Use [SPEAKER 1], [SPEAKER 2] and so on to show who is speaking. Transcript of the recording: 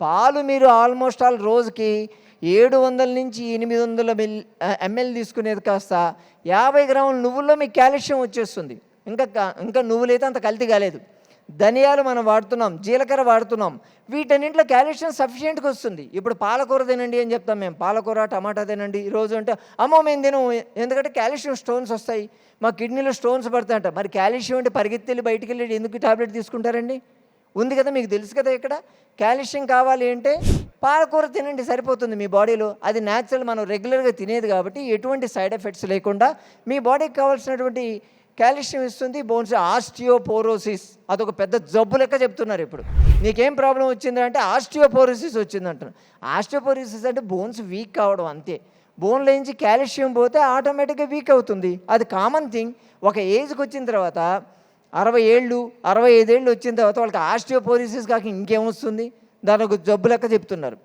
[SPEAKER 1] పాలు మీరు almost all రోజుకి ఏడు వందల నుంచి ఎనిమిది వందల మిల్ ఎంఎల్ తీసుకునేది కాస్త యాభై గ్రాముల నువ్వుల్లో మీకు కాల్షియం వచ్చేస్తుంది. ఇంకా ఇంకా నువ్వులైతే అంత కల్తీ కాలేదు. ధనియాలు మనం వాడుతున్నాం జీలకర్ర వాడుతున్నాం. వీటన్నింటిలో కాల్షియం సఫిషియెంట్గా వస్తుంది. ఇప్పుడు పాలకూర తినండి అని చెప్తాం మేము. పాలకూర టమాటా తినండి. ఈరోజు అంటే అమ్మో మేము తినం ఎందుకంటే కాల్షియం స్టోన్స్ వస్తాయి. మా కిడ్నీలో స్టోన్స్ పడతాయంట. మరి కాల్షియం అంటే పరిగెత్తి బయటికి వెళ్ళి ఎందుకు టాబ్లెట్ తీసుకుంటారండి? ఉంది కదా మీకు తెలుసు కదా ఇక్కడ? కాల్షియం కావాలి అంటే పాలకూర తినండి సరిపోతుంది మీ బాడీలో. అది న్యాచురల్ మనం రెగ్యులర్గా తినేది కాబట్టి ఎటువంటి సైడ్ ఎఫెక్ట్స్ లేకుండా మీ బాడీకి కావాల్సినటువంటి కాల్షియం ఇస్తుంది బోన్స్ ఆస్టియోపోరోసిస్ అదొక పెద్ద జబ్బు లెక్క చెప్తున్నారు ఇప్పుడు. నీకేం ప్రాబ్లం వచ్చిందంటే ఆస్టియోపోరోసిస్ వచ్చిందంటున్నారు ఆస్టియోపోరోసిస్ అంటే బోన్స్ వీక్ కావడం అంతే. బోన్లో నుంచి కాల్షియం పోతే ఆటోమేటిక్గా వీక్ అవుతుంది. అది కామన్ థింగ్ ఒక ఏజ్కి వచ్చిన తర్వాత అరవై ఏళ్ళు అరవై ఐదేళ్ళు వచ్చిన తర్వాత వాళ్ళకి ఆస్టియోపోరిసిస్ కాక ఇంకేమొస్తుంది దాని ఒక జబ్బు లెక్క చెప్తున్నారు.